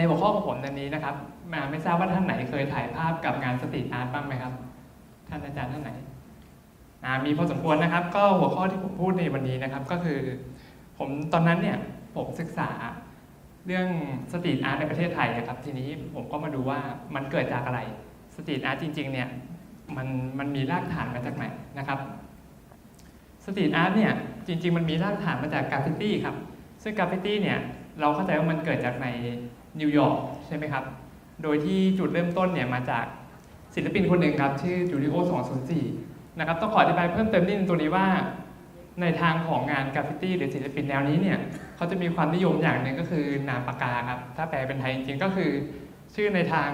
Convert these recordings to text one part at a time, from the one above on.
ในหัวข้อของผมในนี้นะครับมาไม่ทราบว่าท่านไหนเคยถ่ายภาพกับงานสตรีทอาร์ตบ้างไหมครับ ท่านอาจารย์ท่านไหนอามีพอสมควรนะครับ ก็หัวข้อที่ผมพูดในวันนี้นะครับ ก็คือ ผมตอนนั้นเนี่ยผมศึกษาเรื่องสตรีทอาร์ตในประเทศไทยนะครับ ทีนี้ผมก็มาดูว่ามันเกิดจากอะไรสตรีทอาร์ตจริง ๆ เนี่ยมันมันมีรากฐานมาจากไหนนะครับสตรีทอาร์ตเนี่ยจริง ๆ มันมีรากฐานมาจากกราฟฟิตี้ครับซึ่งกราฟฟิตี้เนี่ยเราเข้าใจว่ามันเกิดจากใน นิวยอร์กใช่ไหมครับ โดยที่จุดเริ่มต้นเนี่ยมาจากศิลปินคนหนึ่งครับ ชื่อจูริโอ204 นะครับ ต้องขออธิบายเพิ่มเติมนิดนึงตัวนี้ว่า ในทางของงานกราฟฟิตี้หรือศิลปินแนวนี้เนี่ยเขาจะมีความนิยมอย่างหนึ่งก็คือนามปากกาครับ ถ้าแปลเป็นไทยจริงๆก็คือ ชื่อในทาง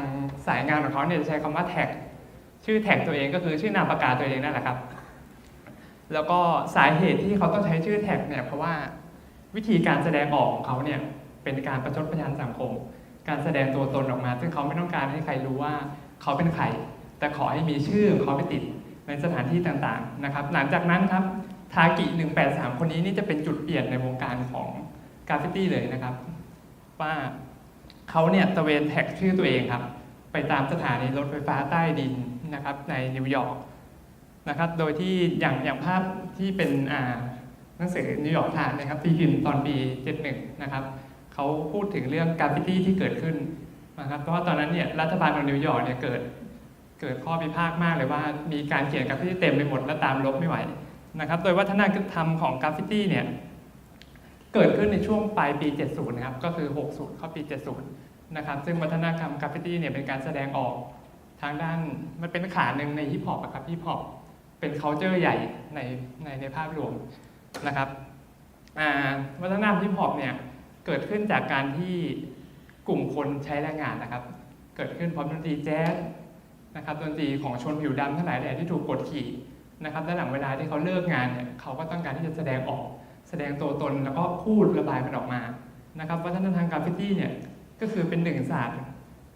สายงานของเขาเนี่ยจะใช้คำว่าแท็ก ชื่อแท็กตัวเองก็คือชื่อนามปากกาตัวเองนั่นแหละครับแล้วก็สาเหตุที่เขาต้องใช้ชื่อแท็กเนี่ยเพราะว่าวิธีการแสดงออกของเขาเนี่ย เป็นการประชดประชันสังคม การแสดงตัวตนออกมา ซึ่งเขาไม่ต้องการให้ใครรู้ว่าเขาเป็นใคร แต่ขอให้มีชื่อของเขาไปติดในสถานที่ต่างๆนะครับ หลังจากนั้นครับทากิ 183 คนนี้นี่จะเป็นจุดเปลี่ยนในวงการของกราฟฟิตี้เลยนะครับ ว่าเขาเนี่ยตะเวนแท็กชื่อตัวเองครับ ไปตามสถานีรถไฟฟ้าใต้ดินนะครับในนิวยอร์กนะครับ โดยที่อย่างอย่างภาพที่เป็นอ่าหนังสือนิวยอร์กไทม์นะครับตีพิมพ์ตอนปี 71 นะครับ เขาพูดถึงเรื่องกราฟฟิตี้ที่เกิดขึ้นนะครับเพราะว่าตอนนั้นเนี่ยรัฐบาลของนิวยอร์กเนี่ยเกิดเกิดข้อพิพาทมากเลยว่ามีการเขียนกราฟฟิตี้เต็มไปหมดและตามลบไม่ไหวนะครับโดยวัฒนธรรมของกราฟฟิตี้เนี่ยเกิดขึ้นในช่วงปลายปี 70 นะครับก็คือ 60 เข้าปี 70 นะครับซึ่งวัฒนธรรมกราฟฟิตี้เนี่ยเป็นการแสดงออกทางด้านมันเป็นขาหนึ่งในฮิปฮอปอะครับฮิปฮอปเป็น culture ใหญ่ในในในภาพรวมนะครับวัฒนธรรมฮิปฮอปเนี่ย เกิดขึ้นจากการที่กลุ่มคนใช้แรงงานนะครับ เกิดขึ้นพร้อมดนตรีแจ๊สนะครับดนตรีของชนผิวดำทั้งหลายแหล่ที่ถูกกดขี่นะครับและหลังเวลาที่เขาเลิกงานเนี่ยเขาก็ต้องการที่จะแสดงออก แสดงตัวตนแล้วก็พูดระบายมันออกมานะครับวัฒนธรรมกราฟฟิตี้เนี่ยก็คือเป็นหนึ่งศาสตร์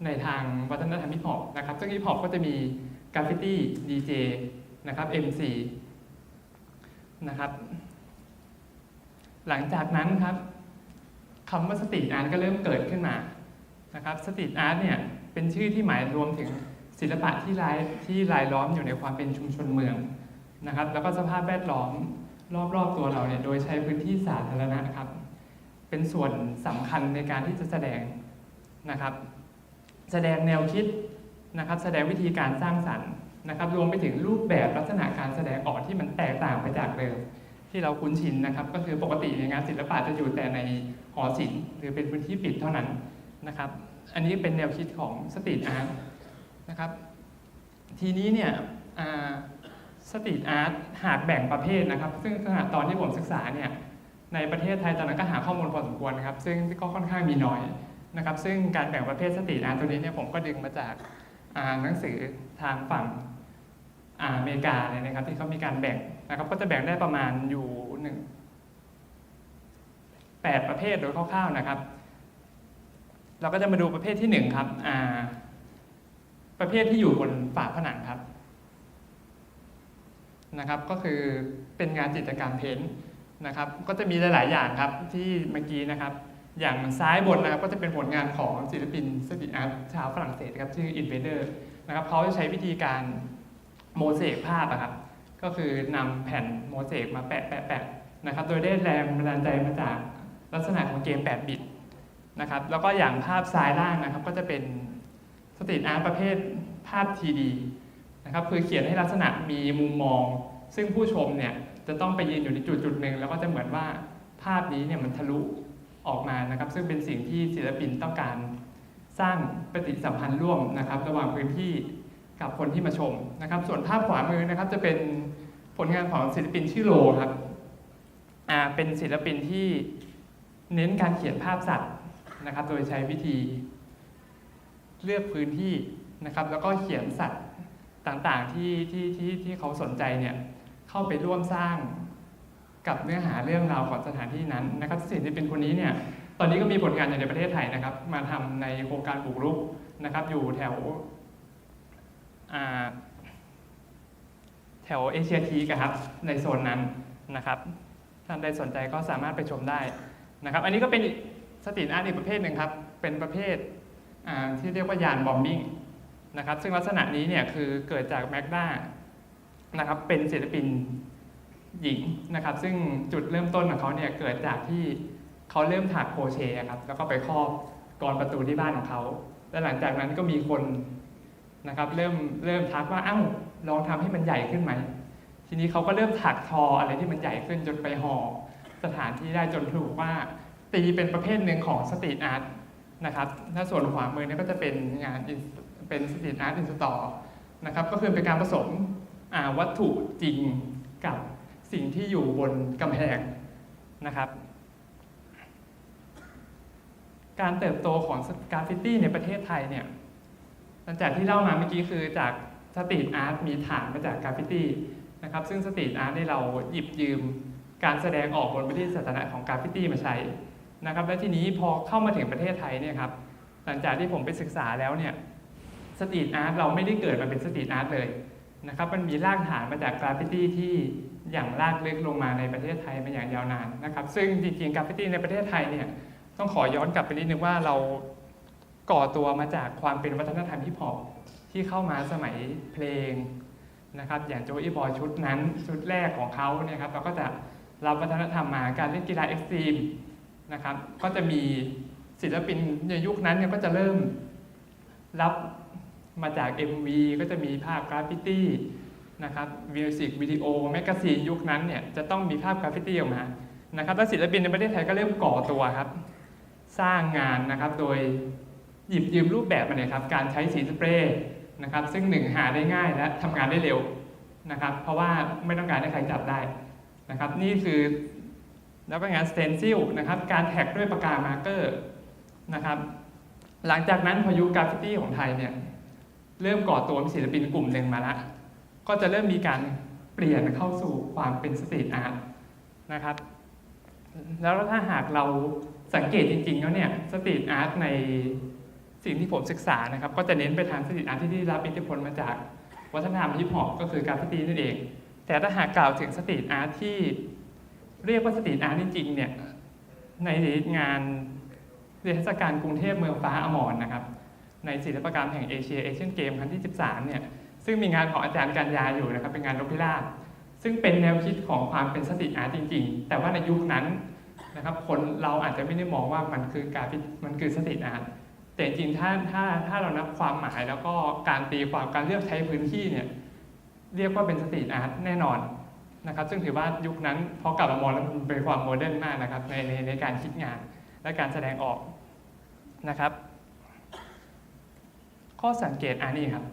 ในทางวัฒนธรรมฮิปฮอปนะครับซึ่งฮิปฮอปก็จะมีกราฟฟิตี้ดีเจนะครับ MC นะครับหลังจากนั้นครับ คำว่าสตรีทอาร์ตก็เริ่มเกิดขึ้นมานะครับสตรีทอาร์ตเนี่ยเป็นชื่อที่หมายรวมถึงศิลปะที่รายที่รายล้อมอยู่ในความเป็นชุมชนเมืองนะครับ แล้วก็สภาพแวดล้อมรอบๆตัวเราเนี่ยโดยใช้พื้นที่สาธารณะครับ เป็นส่วนสำคัญในการที่จะแสดงนะครับ แสดงแนวคิดนะครับ แสดงวิธีการสร้างสรรค์นะครับ รวมไปถึงรูปแบบลักษณะการแสดงออกที่มันแตกต่างไปจากเดิม ที่เราคุ้นชินนะครับ ก็คือปกติในงานศิลปะจะอยู่แต่ในหอศิลป์หรือเป็นพื้นที่ปิดเท่านั้นนะครับ อันนี้เป็นแนวคิดของสตรีทอาร์ตนะครับ ทีนี้เนี่ยสตรีทอาร์ตหากแบ่งประเภทนะครับ ซึ่งขณะตอนที่ผมศึกษาเนี่ยในประเทศไทยตอนนั้นก็หาข้อมูลพอสมควรนะครับ ซึ่งก็ค่อนข้างมีน้อยนะครับ ซึ่งการแบ่งประเภทสตรีทอาร์ตตัวนี้เนี่ยผมก็ดึงมาจากหนังสือทางฝั่งอ่าอเมริกาเลยนะครับ ที่เขามีการแบ่ง นะครับก็จะแบ่งได้ประมาณอยู่หนึ่งแปดประเภทโดยคร่าวๆนะครับ เราก็จะมาดูประเภทที่หนึ่งครับอ่าประเภทที่อยู่บนฝาผนังครับนะครับ ก็คือเป็นงานจิตรกรรมเพ้นท์นะครับ ก็จะมีหลาย ๆ อย่างครับที่เมื่อกี้นะครับ อย่างซ้ายบนนะครับ ก็จะเป็นผลงานของศิลปินสตรีทอาร์ตชาวฝรั่งเศสครับชื่ออินเวเดอร์นะครับเขาจะใช้วิธีการโมเสกภาพอะครับ ก็คือนำแผ่นโมเสกมาแปะแปะแปะนะครับ โดยได้แรงบันดาลใจมาจากลักษณะของเกม 8 บิตนะครับ แล้วก็อย่างภาพซ้ายล่างนะครับ ก็จะเป็นสตรีทอาร์ตประเภทภาพ TD นะครับ คือเขียนให้ลักษณะมีมุมมอง ซึ่งผู้ชมเนี่ยจะต้องไปยืนอยู่ในจุดจุดหนึ่งแล้วก็จะเหมือนว่าภาพนี้เนี่ยมันทะลุออกมานะครับ ซึ่งเป็นสิ่งที่ศิลปินต้องการสร้างปฏิสัมพันธ์ร่วมนะครับ ระหว่างพื้นที่กับคนที่มาชมนะครับ ส่วนภาพขวามือนะครับจะเป็น ลงานของศิลปินชื่อโลครับอ่าเป็นศิลปินที่เน้นการเขียนภาพสัตว์นะครับ โดยใช้วิธีเลือกพื้นที่นะครับ แล้วก็เขียนสัตว์ต่างๆที่ที่ที่ที่เขาสนใจเนี่ยเข้าไปร่วมสร้างกับเนื้อหาเรื่องราวของสถานที่นั้นนะครับศิลปินคนนี้เนี่ยตอนนี้ก็มีผลงานอยู่ในประเทศไทยนะครับ มาทำในโครงการบุกรุกนะครับ อยู่แถวอ่า วเอเชียทีกครับในโซนนั้นนะครับท่านใดสนใจก็สามารถไปชมได้นะครับอันนี้ก็เป็นสตรีทอาร์ตอีกประเภทหนึ่งครับเป็นประเภทที่เรียกว่ายานบอมบิงนะครับซึ่งลักษณะนี้เนี่ยคือเกิดจากแมกนานะครับเป็นศิลปินหญิงนะครับซึ่งจุดเริ่มต้นของเขาเนี่ยเกิดจากที่เขาเริ่มถักโครเชต์ครับแล้วก็ไปครอบกรอนประตูที่บ้านของเขาและหลังจากนั้นก็มีคนนะครับเริ่มเริ่มทักว่าเอ้า ลองทำให้มันใหญ่ขึ้นไหม ทีนี้เขาก็เริ่มถักทออะไรที่มันใหญ่ขึ้นจนไปห่อสถานที่ได้จนถูกว่าตีเป็นประเภทหนึ่งของสตรีทอาร์ตนะครับถ้าส่วนขวามือนี่ก็จะเป็นงานเป็นสตรีทอาร์ตอินสตอร์นะครับ ก็คือเป็นการผสมวัตถุจริงกับสิ่งที่อยู่บนกำแพงนะครับ การเติบโตของกราฟฟิตี้ในประเทศไทยเนี่ยหลังจากที่เล่ามาเมื่อกี้คือจาก สตรีทอาร์ตมีฐานมาจากกราฟฟิตี้นะครับซึ่งสตรีทอาร์ตที่เราหยิบยืมการแสดงออกบนพื้นที่สาธารณะของกราฟฟิตี้มาใช้นะครับและทีนี้พอเข้ามาถึงประเทศไทยเนี่ยครับหลังจากที่ผมไปศึกษาแล้วเนี่ยสตรีทอาร์ตเราไม่ได้เกิดมาเป็นสตรีทอาร์ตเลยนะครับมันมีรากฐานมาจากกราฟฟิตี้ที่อย่างลากลึกลงมาในประเทศไทยมาอย่างยาวนานนะครับซึ่งจริงๆกราฟฟิตี้ในประเทศไทยเนี่ยต้องขอย้อนกลับไปนิดนึงว่าเราก่อตัวมาจากความเป็นวัฒนธรรมฮิปฮอป ที่เข้ามาสมัยเพลงนะครับอย่างโจอีบอยชุดนั้นชุดแรกของเขาเนี่ยครับเราก็จะรับวัฒนธรรมมาการเล่นกีฬาเอ็กซ์ตรีมนะครับก็จะมีศิลปินในยุคนั้นเนี่ยก็จะเริ่มรับมาจาก MV ก็จะมีภาพกราฟฟิตี้นะครับมิวสิกวิดีโอแมกกาซีนยุคนั้นเนี่ยจะต้องมีภาพกราฟฟิตี้ออกมานะครับและศิลปินในประเทศไทยก็เริ่มก่อตัวครับ สร้างงานนะครับโดยหยิบยืมรูปแบบมาเนี่ยครับการใช้สีสเปรย์ นะครับซึ่งหนึ่งหาได้ง่ายและทำงานได้เร็วนะครับเพราะว่าไม่ต้องการให้ใครจับได้นะครับนี่คือแล้วก็งานสเตนซิลนะครับการแท็กด้วยปากกามาร์เกอร์นะครับหลังจากนั้นพอยุกราฟฟิตี้ของไทยเนี่ยเริ่มก่อตัวมีศิลปินกลุ่มหนึ่งมาละก็จะเริ่มมีการเปลี่ยนเข้าสู่ความเป็นสตรีทอาร์ตนะครับแล้วถ้าหากเราสังเกตจริงๆแล้วเนี่ยสตรีทอาร์ตใน สิ่งที่ผมศึกษานะครับ ก็จะเน้นไปทางสตรีอาร์ตที่ได้รับอิทธิพลมาจากวัฒนธรรมฮิปฮอปก็คือกาฟฟิตี้นั่นเอง แต่ถ้าหากกล่าวถึงสตรีทอาร์ตที่เรียกว่าสตรีทอาร์ตจริงๆเนี่ยในงานเทศกาลกรุงเทพเมืองฟ้าอมรนะครับ ในศิลปกรรมแห่งเอเชียเอเชียนเกมครั้งที่ 13เนี่ยซึ่งมีงานของอาจารย์กัญญาอยู่นะครับ เป็นงานนกพิราบซึ่งเป็นแนวคิดของความเป็นสตรีอาร์ตจริง ๆ แต่ว่าในยุคนั้นนะครับคนเราอาจจะไม่ได้มองว่ามันคือการมันคือสตรีอาร์ต แต่จริงๆถ้าถ้าถ้าเรานับความหมายแล้วก็การตีความการเลือกใช้พื้นที่เนี่ยเรียกว่าเป็นสตรีทอาร์ตแน่นอนนะครับ ซึ่งถือว่ายุคนั้นพอกลับมามองแล้วมันเป็นความโมเดิร์นมากนะครับในในในการคิดงานและการแสดงออกนะครับ ข้อสังเกตอันนี้ครับ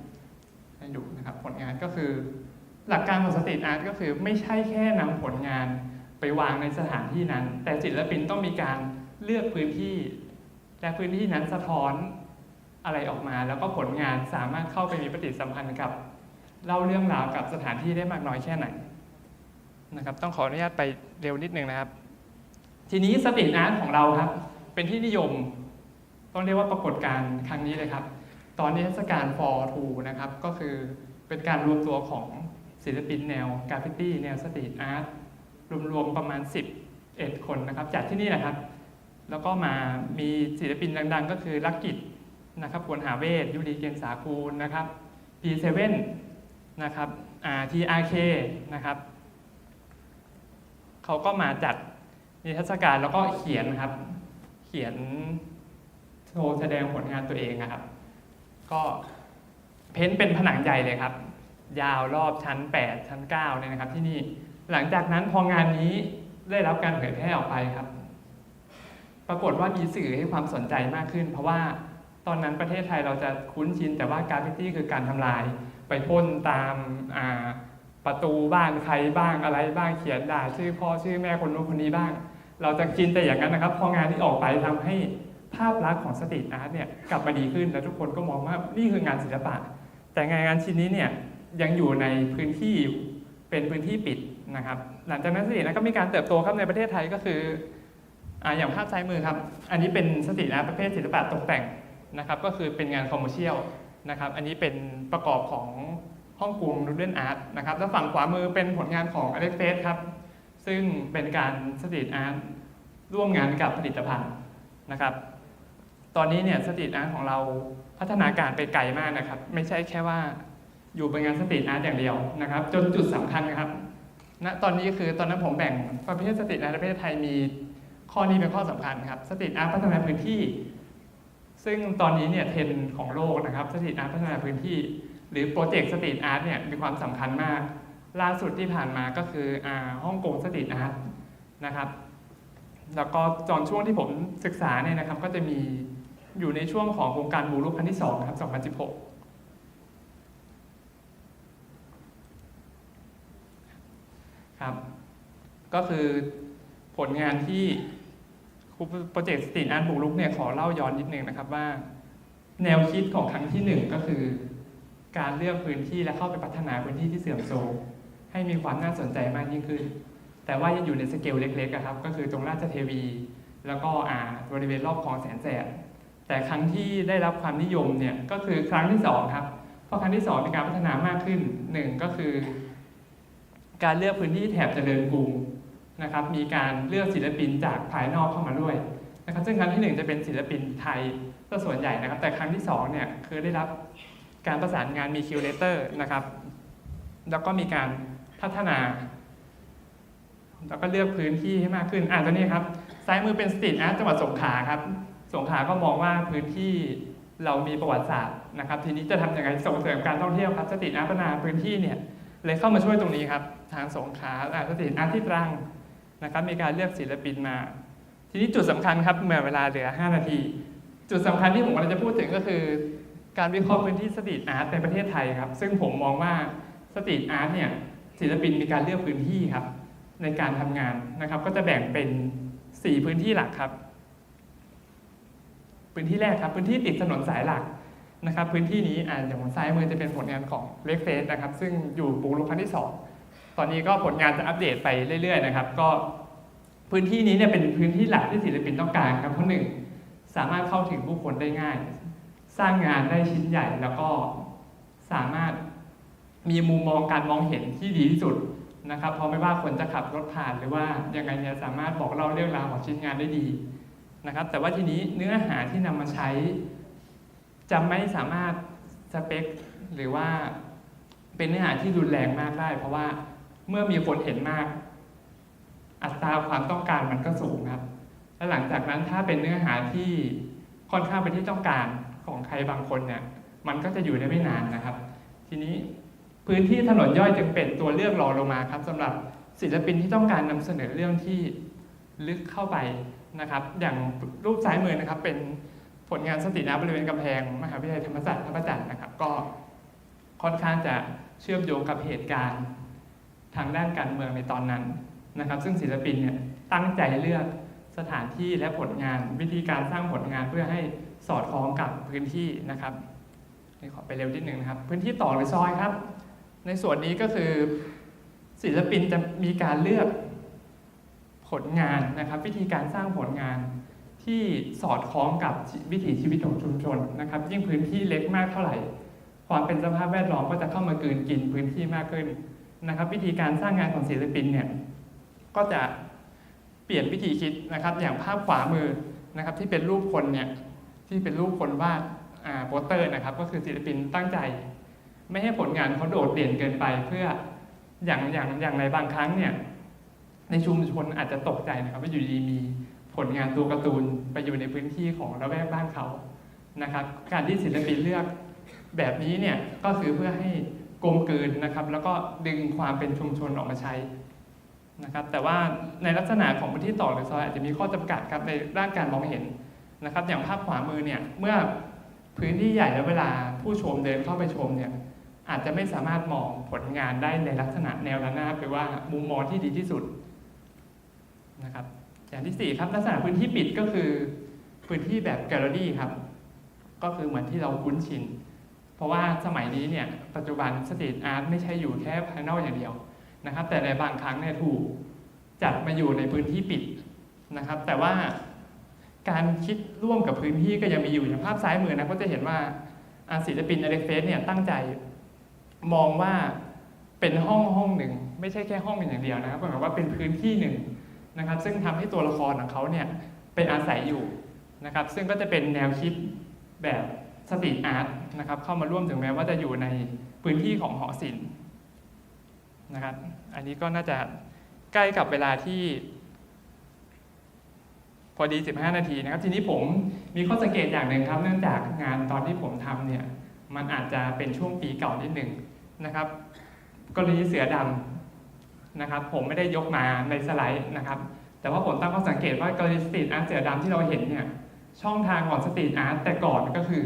ให้ดูนะครับผลงานก็คือ หลักการของสตรีทอาร์ตก็คือไม่ใช่แค่นำผลงานไปวางในสถานที่นั้น แต่ศิลปินต้องมีการเลือกพื้นที่ และพื้นที่นั้นสะท้อนอะไรออกมา แล้วก็ผลงานสามารถเข้าไปมีปฏิสัมพันธ์กับเล่าเรื่องราวกับสถานที่ได้มากน้อยแค่ไหนนะครับ ต้องขออนุญาตไปเร็วนิดนึงนะครับ ทีนี้สตรีทอาร์ตของเราครับ เป็นที่นิยม ต้องเรียกว่าปรากฏการณ์ครั้งนี้เลยครับ ตอนนี้เทศกาล for two นะครับ ก็คือเป็นการรวมตัวของศิลปินแนวกราฟฟิตี้แนวสตรีทอาร์ตรวมๆประมาณ11คนนะครับจัดที่นี่แหละครับ แล้วก็มามีศิลปินดังๆ ก็คือลักกิจนะครับควรหาเวทยุรีเกณฑ์สาคูลนะครับ P7 นะครับอ่า TRK นะครับเขาก็มาจัดนิทรรศการแล้วก็เขียนครับ เขียนโชว์แสดงผลงานตัวเองนะครับ ก็เพ้นท์เป็นผนังใหญ่เลยครับ ยาวรอบชั้น 8 ชั้น9เนี่ยนะครับที่นี่หลังจากนั้นพองานนี้ได้รับการเผยแพร่ออกไปครับ ปรากฏว่ามีสื่อให้ความสนใจมากขึ้น เพราะว่าตอนนั้นประเทศไทยเราจะคุ้นชินแต่ว่ากราฟฟิตี้คือการทำลาย ไปพ่นตามประตูบ้านใครบ้างอะไรบ้างเขียนด่าชื่อพ่อชื่อแม่คนนู้นคนนี้บ้าง เราจะกินแต่อย่างนั้นนะครับ พองานที่ออกไปทำให้ภาพลักษณ์ของสตรีทอาร์ตเนี่ยกลับมาดีขึ้นแล้วทุกคนก็มองว่านี่คืองานศิลปะ แต่งานงานชิ้นนี้เนี่ยยังอยู่ในพื้นที่เป็นพื้นที่ปิดนะครับ หลังจากนั้นสตรีทอาร์ตก็มีการเติบโตครับในประเทศไทยก็คือ อย่างภาพซ้ายมือครับ อันนี้เป็นสตรีทอาร์ตประเภทศิลปะตกแต่งนะครับ ก็คือเป็นงานคอมเมอร์เชียลนะครับ อันนี้เป็นประกอบของห้องกรุงนูเดนอาร์ตนะครับ แล้วฝั่งขวามือเป็นผลงานของอเล็กเฟสครับ ซึ่งเป็นการสตรีทอาร์ตร่วมงานกับผลิตภัณฑ์นะครับ ตอนนี้เนี่ยสตรีทอาร์ตของเราพัฒนาการไปไกลมากนะครับ ไม่ใช่แค่ว่าอยู่เป็นงานสตรีทอาร์ตอย่างเดียวนะครับ จนจุดสำคัญครับณตอนนี้คือตอนนั้นผมแบ่งประเภทสตรีทอาร์ตประเทศไทยมี ข้อนี้เป็นข้อสำคัญครับสตรีทอาร์ตพัฒนาพื้นที่ ซึ่งตอนนี้เนี่ยเทรนด์ของโลกนะครับสตรีทอาร์ตพัฒนาพื้นที่ หรือโปรเจกต์สตรีทอาร์ตเนี่ยมีความสำคัญมาก ล่าสุดที่ผ่านมาก็คืออ่าฮ่องกงสตรีทอาร์ตนะครับแล้วก็ตอนช่วงที่ผมศึกษาเนี่ยนะครับ ก็จะมีอยู่ในช่วงของโครงการบูรุครั้งที่2ครับ 2016ครับ ก็คือผลงานที่ โปรเจกต์สตรีทอาร์ตบุกรุกเนี่ยขอเล่าย้อนนิดนึงนะครับว่า แนวคิดของครั้งที่หนึ่งก็คือ การเลือกพื้นที่และเข้าไปพัฒนาพื้นที่ที่เสื่อมโทรมให้มีความน่าสนใจมากยิ่งขึ้น แต่ว่ายังอยู่ในสเกลเล็กๆครับก็คือตรงราชเทวี แล้วก็อ่าบริเวณรอบคลองแสนแสบแต่ครั้งที่ได้รับความนิยมเนี่ยก็คือครั้งที่สองครับเพราะครั้งที่สองมีการพัฒนามากขึ้นหนึ่งก็คือ การเลือกพื้นที่แถบเจริญกรุง นะครับมีการเลือกศิลปินจากภายนอกเข้ามาด้วยนะครับซึ่งครั้งที่หนึ่งจะเป็นศิลปินไทยก็ส่วนใหญ่นะครับ แต่ครั้งที่สองเนี่ยคือได้รับการประสานงานมีคิวเลเตอร์นะครับ แล้วก็มีการพัฒนา แล้วก็เลือกพื้นที่ให้มากขึ้นอ่าตัวนี้ครับซ้ายมือเป็นสตรีทอาร์ตจังหวัดสงขลาครับสงขลาก็มองว่าพื้นที่เรามีประวัติศาสตร์นะครับ ทีนี้จะทำยังไงส่งเสริมการท่องเที่ยวครับสตรีทอาร์ตพัฒนาพื้นที่เนี่ยเลยเข้ามาช่วยตรงนี้ครับ ทางสงขลาอ่าสตรีทอาร์ตที่ตรัง นะครับมีการเลือกศิลปินมา ทีนี้จุดสำคัญครับเมื่อเวลาเหลือ 5 นาที จุดสำคัญที่ผมกำลังจะพูดถึงก็คือ การวิเคราะห์พื้นที่สตรีทอาร์ตในประเทศไทยครับ ซึ่งผมมองว่าสตรีทอาร์ตเนี่ยศิลปินมีการเลือกพื้นที่ครับ ในการทำงานนะครับ ก็จะแบ่งเป็น 4 พื้นที่หลักครับ พื้นที่แรกครับ พื้นที่ติดถนนสายหลักนะครับ พื้นที่นี้อ่าอย่างซ้ายมือจะเป็นผลงานของเล็กเฟสนะครับ ซึ่งอยู่ปูรุครั้งที่2 ตอนนี้ก็ผลงานจะอัปเดตไปเรื่อยๆนะครับ ก็พื้นที่นี้เนี่ยเป็นพื้นที่หลักที่ศิลปินต้องการครับเพราะหนึ่งสามารถเข้าถึงผู้คนได้ง่าย สร้างงานได้ชิ้นใหญ่แล้วก็สามารถมีมุมมองการมองเห็นที่ดีที่สุดนะครับ เพราะไม่ว่าคนจะขับรถผ่านหรือว่ายังไงเนี่ยสามารถบอกเล่าเรื่องราวของชิ้นงานได้ดีนะครับ แต่ว่าทีนี้เนื้อหาที่นำมาใช้ จะไม่สามารถสเปคหรือว่าเป็นเนื้อหาที่รุนแรงมากได้ เพราะว่า เมื่อมีคนเห็นมาก อัตราความต้องการมันก็สูงครับ และหลังจากนั้นถ้าเป็นเนื้อหาที่ค่อนข้างเป็นที่ต้องการของใครบางคนเนี่ย มันก็จะอยู่ได้ไม่นานนะครับ ทีนี้พื้นที่ถนนย่อยจึงเป็นตัวเลือกรองลงมาครับสำหรับศิลปินที่ต้องการนำเสนอเรื่องที่ลึกเข้าไปนะครับ อย่างรูปซ้ายมือนะครับเป็นผลงานสตรีทอาบริเวณกำแพงมหาวิทยาลัยธรรมศาสตร์ท่าพระจันทร์นะครับ ก็ค่อนข้างจะเชื่อมโยงกับเหตุการณ์ ทางด้านการเมืองในตอนนั้นนะครับ ซึ่งศิลปินเนี่ยตั้งใจเลือกสถานที่และผลงานวิธีการสร้างผลงานเพื่อให้สอดคล้องกับพื้นที่นะครับนี่ขอไปเร็วนิดหนึ่งนะครับ พื้นที่ต่อหรือซอยครับ ในส่วนนี้ก็คือศิลปินจะมีการเลือกผลงานนะครับ วิธีการสร้างผลงานที่สอดคล้องกับวิถีชีวิตของชุมชนนะครับ ยิ่งพื้นที่เล็กมากเท่าไหร่ ความเป็นสภาพแวดล้อมก็จะเข้ามากลืนกินพื้นที่มากขึ้น นะครับ วิธีการสร้างงานของศิลปินเนี่ยก็จะเปลี่ยนวิธีคิดนะครับ อย่างภาพขวามือนะครับ ที่เป็นรูปคนเนี่ยที่เป็นรูปคนวาดโปสเตอร์นะครับ ก็คือศิลปินตั้งใจ ไม่ให้ผลงานเขาโดดเด่นเกินไป เพื่ออย่างอย่างอย่างในบางครั้งเนี่ยในชุมชนอาจจะตกใจนะครับว่าอยู่ดีมีผลงานตัวการ์ตูนไปอยู่ในพื้นที่ของระแวกบ้านเขานะครับ การที่ศิลปินเลือกแบบนี้เนี่ยก็คือเพื่อให้ กลมกลืนนะครับ แล้วก็ดึงความเป็นชุมชนออกมาใช้นะครับ แต่ว่าในลักษณะของพื้นที่ต่อหรือซอยอาจจะมีข้อจำกัดครับในด้านการมองเห็นนะครับ อย่างภาพขวามือเนี่ยเมื่อพื้นที่ใหญ่แล้วเวลาผู้ชมเดินเข้าไปชมเนี่ยอาจจะไม่สามารถมองผลงานได้ในลักษณะแนวระนาบหรือว่ามุมมองที่ดีที่สุดนะครับ อย่างที่สี่ครับลักษณะพื้นที่ปิดก็คือพื้นที่แบบแกลเลอรี่ครับ ก็คือเหมือนที่เราคุ้นชิน เพราะว่าสมัยนี้เนี่ยปัจจุบันสตรีทอาร์ตไม่ใช่อยู่แค่ภายนอกอย่างเดียวนะครับ แต่ในบางครั้งเนี่ยถูกจัดมาอยู่ในพื้นที่ปิดนะครับ แต่ว่าการคิดร่วมกับพื้นที่ก็ยังมีอยู่อย่างภาพซ้ายมือนะก็จะเห็นว่าอาศิลปินอเล็กเฟสเนี่ยตั้งใจมองว่าเป็นห้องห้องหนึ่ง ไม่ใช่แค่ห้องอย่างเดียวนะครับหมายความว่าเป็นพื้นที่หนึ่งนะครับ ซึ่งทำให้ตัวละครของเขาเนี่ยไปอาศัยอยู่นะครับ ซึ่งก็จะเป็นแนวคิดแบบ สตรีทอาร์ตนะครับเข้ามาร่วมถึงแม้ว่าจะอยู่ในพื้นที่ของหอศิลป์นะครับอันนี้ก็น่าจะใกล้กับเวลาที่ พอดี 15 นาทีนะครับ ทีนี้ผมมีข้อสังเกตอย่างหนึ่งครับ เนื่องจากงานตอนที่ผมทำเนี่ยมันอาจจะเป็นช่วงปีเก่านิดหนึ่งนะครับกรณีเสือดำนะครับ ผมไม่ได้ยกมาในสไลด์นะครับ แต่ว่าผมตั้งข้อสังเกตว่ากรณีสตรีทอาร์ตเสือดำที่เราเห็นเนี่ยช่องทางของสตรีทอาร์ตแต่ก่อนก็คือ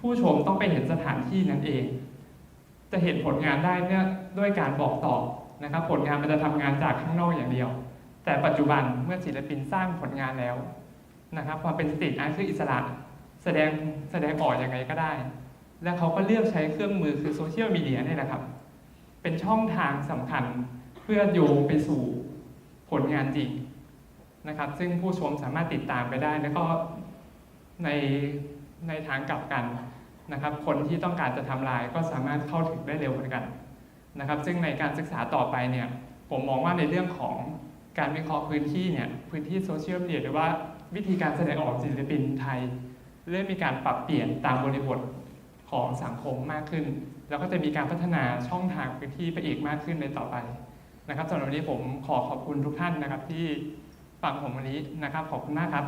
ผู้ชมต้องไปเห็นสถานที่นั้นเอง จะเห็นผลงานได้เนี่ยด้วยการบอกต่อนะครับ ผลงานมันจะทำงานจากข้างนอกอย่างเดียว แต่ปัจจุบันเมื่อศิลปินสร้างผลงานแล้วนะครับ ความเป็นสตรีทอาร์ตคืออิสระ แสดงแสดงออกอยังไงก็ได้ และเขาก็เลือกใช้เครื่องมือคือโซเชียลมีเดียนี่แหละครับ เป็นช่องทางสำคัญเพื่อโยงไปสู่ผลงานจริงนะครับ ซึ่งผู้ชมสามารถติดตามไปได้ แล้วก็ใน ในทางกลับกันนะครับ คนที่ต้องการจะทำลายก็สามารถเข้าถึงได้เร็วเหมือนกันนะครับ ซึ่งในการศึกษาต่อไปเนี่ยผมมองว่าในเรื่องของการวิเคราะห์พื้นที่เนี่ยพื้นที่โซเชียลมีเดียหรือว่าวิธีการแสดงออกศิลปินไทยเริ่มมีการปรับเปลี่ยนตามบริบทของสังคมมากขึ้น แล้วก็จะมีการพัฒนาช่องทางพื้นที่ไปอีกมากขึ้นในต่อไปนะครับสำหรับวันนี้ผมขอขอบคุณทุกท่านนะครับที่ฟังผมวันนี้นะครับขอบคุณมากครับ